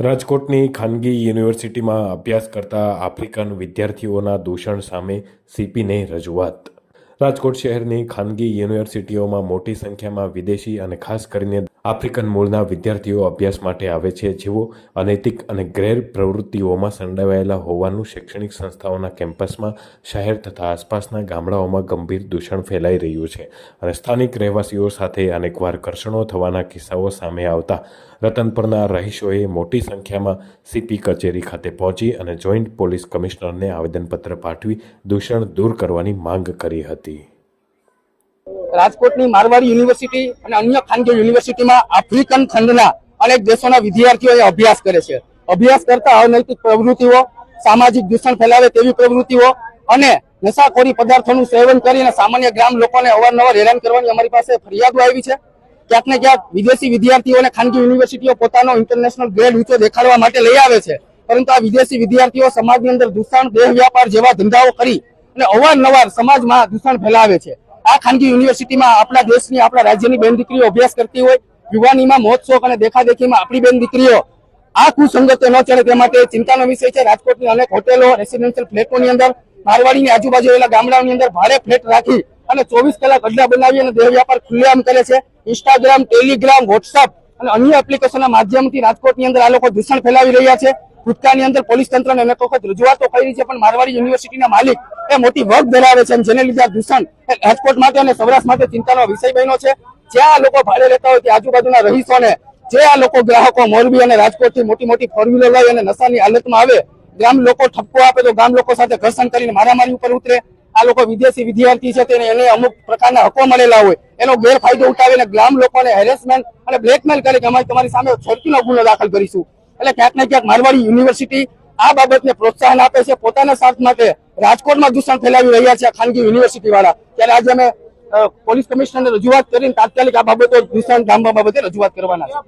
રાજકોટની ખાનગી યુનિવર્સિટીમાં અભ્યાસ કરતા આફ્રિકન વિદ્યાર્થીઓના દૂષણ સામે સીપીને રજૂઆત. રાજકોટ શહેરની ખાનગી યુનિવર્સિટીઓમાં મોટી સંખ્યામાં વિદેશી અને ખાસ કરીને આફ્રિકન મૂળના વિદ્યાર્થીઓ અભ્યાસ માટે આવે છે, જેઓ અનૈતિક અને ગેર પ્રવૃત્તિઓમાં સંડોવાયેલા હોવાનું શૈક્ષણિક સંસ્થાઓના કેમ્પસમાં, શહેર તથા આસપાસના ગામડાઓમાં ગંભીર દૂષણ ફેલાઈ રહ્યું છે અને સ્થાનિક રહેવાસીઓ સાથે અનેકવાર ઘર્ષણો થવાના કિસ્સાઓ સામે આવતા રતનપુરના રહીશોએ મોટી સંખ્યામાં સીપી કચેરી ખાતે પહોંચી અને જોઈન્ટ પોલીસ કમિશનરને આવેદનપત્ર પાઠવી દૂષણ દૂર કરવાની માંગ કરી હતી. રાજકોટની મારવાડી યુનિવર્સિટી અને અન્ય ખાનગી યુનિવર્સિટીમાં આફ્રિકન ખંડના અનેક દેશોના વિદ્યાર્થીઓએ અભ્યાસ કરે છે. અભ્યાસ કરતા અનૈતિક પ્રવૃત્તિઓ, સામાજિક દૂષણ ફેલાવે તેવી પ્રવૃત્તિઓ અને નશાખોરી પદાર્થોનું સેવન કરીને સામાન્ય ગ્રામ લોકોને અવારનવાર હેરાન કરવાની અમારી પાસે ફરિયાદો આવી છે. ક્યાંક ને ક્યાંક વિદેશી વિદ્યાર્થીઓને ખાનગી યુનિવર્સિટીઓ પોતાનો ઇન્ટરનેશનલ ગ્રેડ ઊંચો દેખાડવા માટે લઈ આવે છે. પરંતુ આ વિદેશી વિદ્યાર્થીઓ સમાજની અંદર દૂષણ દેહ વ્યાપાર જેવા ધંધાઓ કરી અને અવારનવાર સમાજમાં દૂષણ ફેલાવે છે. આ ખાનગી યુનિવર્સિટીમાં આપણા દેશની, આપણા રાજ્યની બેન દીકરીઓ અભ્યાસ કરતી હોય, યુવાનીમાં મોજશોખ અને દેખાદેખીમાં આપણી બેન દીકરીઓ, આ કુસંગતો ન ચડે તે માટે ચિંતાનો વિષય છે. રાજકોટની અનેક હોટેલો, રેસિડેન્શિયલ ફ્લેટોની અંદર, મારવાડીની આજુબાજુ આવેલા ગામડાઓની અંદર ભારે ફ્લેટ રાખી અને ચોવીસ કલાક અડ્ડા બનાવી અને દેહ વ્યાપાર ખુલ્લેઆમ કરે છે. ઇન્સ્ટાગ્રામ ટેલિગ્રામ વોટ્સઅપ અને અન્ય એપ્લિકેશનના માધ્યમથી રાજકોટની અંદર આ લોકો દૂષણ ફેલાવી રહ્યા છે. ભૂતકાળની અંદર પોલીસ તંત્રને અનેક વખત રજૂઆતો કરી છે, પણ મારવાડી યુનિવર્સિટીના માલિક એ મોટી વર્ગ ધરાવે છે જેને લીધે દૂષણ રાજકોટ માટે અને સૌરાષ્ટ્ર માટે ચિંતાનો વિષય બન્યો છે. જ્યાં આ લોકો ભાડે લેતા હોય ત્યાં આજુબાજુના રહીશોને, જે આ લોકો ગ્રાહકો મોરબી અને રાજકોટથી મોટી મોટી ફોર વ્હીલર લઈ અને નશાની હાલતમાં આવે, ગ્રામ લોકો ઠપકો આપે તો ગામ લોકો સાથે ઘર્ષણ કરીને મારામારી ઉપર ઉતરે. આ લોકો વિદેશી વિદ્યાર્થી છે તેને એને અમુક પ્રકારના હકો મળેલા હોય. એનો ગેરફાયદો ઉઠાવીને ગ્રામ લોકોને હેરેસમેન્ટ અને બ્લેકમેલ કરે કે અમે તમારી સામે છોડકીનો ગુનો દાખલ કરીશું. એટલે ક્યાંક ને ક્યાંક મારવાડી યુનિવર્સિટી આ બાબતને પ્રોત્સાહન આપે છે, પોતાના સ્વાર્થ માટે રાજકોટમાં દૂષણ ફેલાવી રહ્યા છે ખાનગી યુનિવર્સિટી વાળા. ત્યારે આજે અમે પોલીસ કમિશનરને રજૂઆત કરીને તાત્કાલિક આ બાબતો દૂષણ ધામવા બાબતે રજૂઆત કરવાના છે.